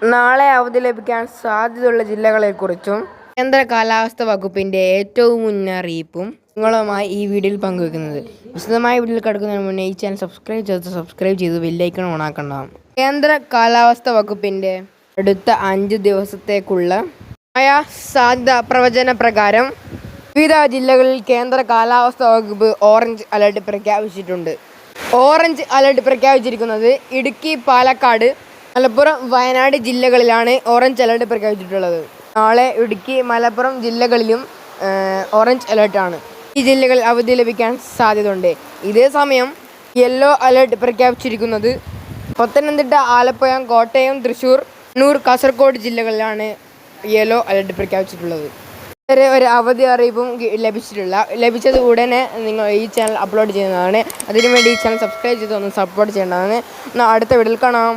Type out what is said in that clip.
നാളെ അവധി ലഭിക്കാൻ സാധ്യതയുള്ള ജില്ലകളെക്കുറിച്ചും കേന്ദ്ര കാലാവസ്ഥ വകുപ്പിന്റെ ഏറ്റവും മുന്നറിയിപ്പും നിങ്ങളുമായി ഈ വീഡിയോയിൽ പങ്കുവെക്കുന്നത്. വിശദമായ വീഡിയോയിൽ കിടക്കുന്നതിന് മുന്നേ ഈ ചാനൽ സബ്സ്ക്രൈബ് ചെയ്ത് സബ്സ്ക്രൈബ് ചെയ്ത് ബെല്ലൈക്കൺ ഓണാക്കണം. കേന്ദ്ര കാലാവസ്ഥ വകുപ്പിന്റെ അടുത്ത അഞ്ച് ദിവസത്തേക്കുള്ള ആയ സാധ്യത പ്രവചന പ്രകാരം വിവിധ ജില്ലകളിൽ കേന്ദ്ര കാലാവസ്ഥ വകുപ്പ് ഓറഞ്ച് അലർട്ട് പ്രഖ്യാപിച്ചിട്ടുണ്ട്. ഓറഞ്ച് അലർട്ട് പ്രഖ്യാപിച്ചിരിക്കുന്നത് ഇടുക്കി പാലക്കാട് മലപ്പുറം വയനാട് ജില്ലകളിലാണ് ഓറഞ്ച് അലേർട്ട് പ്രഖ്യാപിച്ചിട്ടുള്ളത്. നാളെ ഇടുക്കി മലപ്പുറം ജില്ലകളിലും ഓറഞ്ച് അലേർട്ടാണ് ഈ ജില്ലകളിൽ അവധി ലഭിക്കാൻ സാധ്യതയുണ്ട്. ഇതേ സമയം യെല്ലോ അലേർട്ട് പ്രഖ്യാപിച്ചിരിക്കുന്നത് പത്തനംതിട്ട ആലപ്പുഴ കോട്ടയം തൃശൂർ കണ്ണൂർ കാസർഗോഡ് ജില്ലകളിലാണ് യെല്ലോ അലർട്ട് പ്രഖ്യാപിച്ചിട്ടുള്ളത്. വരെ ഒരു അവധി അറിയിപ്പും ലഭിച്ചിട്ടില്ല. ലഭിച്ചത് ഉടനെ നിങ്ങൾ ഈ ചാനൽ അപ്ലോഡ് ചെയ്യുന്നതാണ്. അതിനുവേണ്ടി ഈ ചാനൽ സബ്സ്ക്രൈബ് ചെയ്ത് ഒന്ന് സപ്പോർട്ട് ചെയ്യേണ്ടതാണ്. എന്നാൽ അടുത്ത വീട്ടിൽ കാണാം.